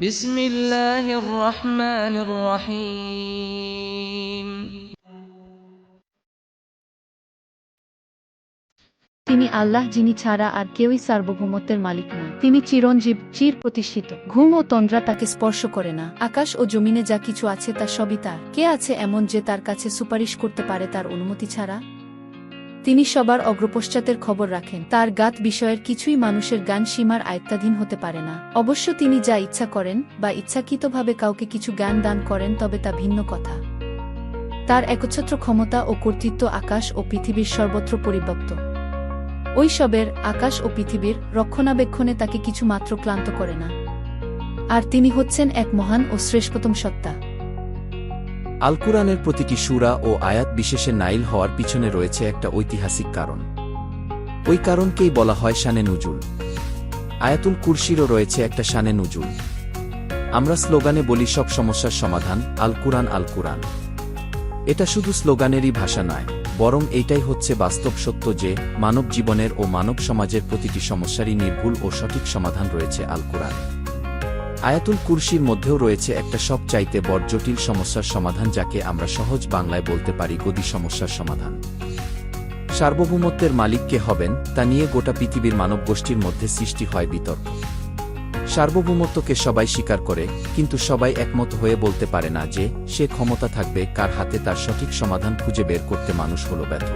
بسم الله الرحمن الرحيم তিনি আল্লাহ যিনি ছাড়া আর কেউই সার্বভৌমত্বের মালিক নন তিনি চিরঞ্জীব চির প্রতিষ্ঠিত ঘুম ও তন্দ্রা তাকে স্পর্শ করে না আকাশ ও জমিনে যা কিছু আছে তা সবই তার কে আছে এমন যে তার কাছে সুপারিশ করতে পারে তার অনুমতি ছাড়া তিনি সবার অগ্রপশ্চাতের খবর রাখেন। তার গাত বিষয়ের কিছুই মানুষের গান সীমার আয়ত্তাধীন হতে পারে না। অবশ্য তিনি যা ইচ্ছা করেন বা ইচ্ছাকৃতভাবে কাউকে কিছু জ্ঞান দান করেন, তবে তা ভিন্ন কথা। তার একচ্ছত্র ক্ষমতা ও কর্তৃত্ব আকাশ ও পৃথিবীর সর্বত্র পরিব্যাপ্ত। ওইসবের আকাশ ও পৃথিবীর রক্ষণাবেক্ষণে তাকে কিছু মাত্র ক্লান্ত করে না। আর তিনি হচ্ছেন এক মহান ও শ্রেষ্ঠতম সত্তা। আল কুরআনের প্রতিটি সুরা ও আয়াত বিশেষে নাইল হওয়ার পিছনে রয়েছে একটা ঐতিহাসিক কারণ। ওই কারণকেই বলা হয় শানে নুজুল। আয়াতুল কুরশিরও রয়েছে একটা শানে নুজুল। আমরা স্লোগানে বলি সব সমস্যার সমাধান আল কুরআন আল কুরআন এটা শুধু স্লোগানেরই ভাষা নয়, বরং এইটাই হচ্ছে বাস্তব সত্য যে মানব জীবনের ও মানব সমাজের প্রতিটি সমস্যারই নির্ভুল ও সঠিক সমাধান রয়েছে আল কুরআনে আয়াতুল কুরসির মধ্যেও রয়েছে একটা সব চাইতে বড় জটিল সমস্যার সমাধান যাকে আমরা সহজ বাংলায় বলতে পারি গদি সমস্যার সমাধান। সার্বভৌমত্বের মালিক কে হবেন, তা নিয়ে গোটা পৃথিবীর মানব গোষ্ঠীর মধ্যে সৃষ্টি হয় বিতর্ক। সার্বভৌমত্বকে সবাই স্বীকার করে, কিন্তু সবাই একমত হয়ে বলতে পারে না যে, সে ক্ষমতা থাকবে, কার হাতে তার সঠিক সমাধান খুঁজে বের করতে মানুষ হল ব্যর্থ।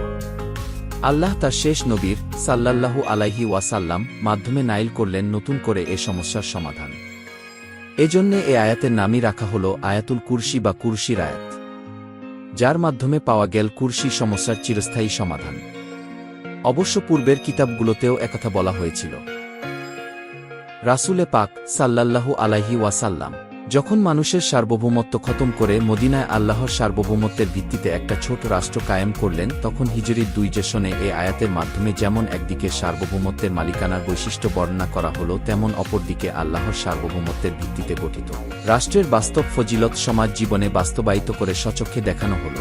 আল্লাহ তার শেষ নবীর সাল্লাল্লাহু আলাইহি ওয়াসাল্লাম মাধ্যমে নাইল করলেন নতুন করে এ সমস্যার সমাধান। এজন্যে এ আয়াতের নামই রাখা হল আয়াতুল কুরসি বা কুরসির আয়াত, যার মাধ্যমে পাওয়া গেল কুরসি সমস্যার চিরস্থায়ী সমাধান। অবশ্য পূর্বের কিতাবগুলোতেও একথা বলা হয়েছিল। রাসুলে পাক সাল্লাল্লাহু আলাহি ওয়াসাল্লাম যখন মানুষের সার্বভৌমত্ব খতম করে মদিনায় আল্লাহর সার্বভৌমত্বের ভিত্তিতে একটা ছোট রাষ্ট্র কায়েম করলেন, তখন হিজরির দুই জেশনে এ আয়াতের মাধ্যমে যেমন একদিকে সার্বভৌমত্বের মালিকানার বৈশিষ্ট্য বর্ণনা করা হল, তেমন অপরদিকে আল্লাহর সার্বভৌমত্বের ভিত্তিতে গঠিত। রাষ্ট্রের বাস্তব ফজিলত সমাজ জীবনে বাস্তবায়িত করে সচক্ষে দেখানো হলো।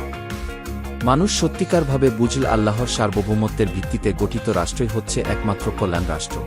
মানুষ সত্যিকারভাবে বুঝল আল্লাহর সার্বভৌমত্বের ভিত্তিতে গঠিত রাষ্ট্রই হচ্ছে একমাত্র কল্যাণ রাষ্ট্র।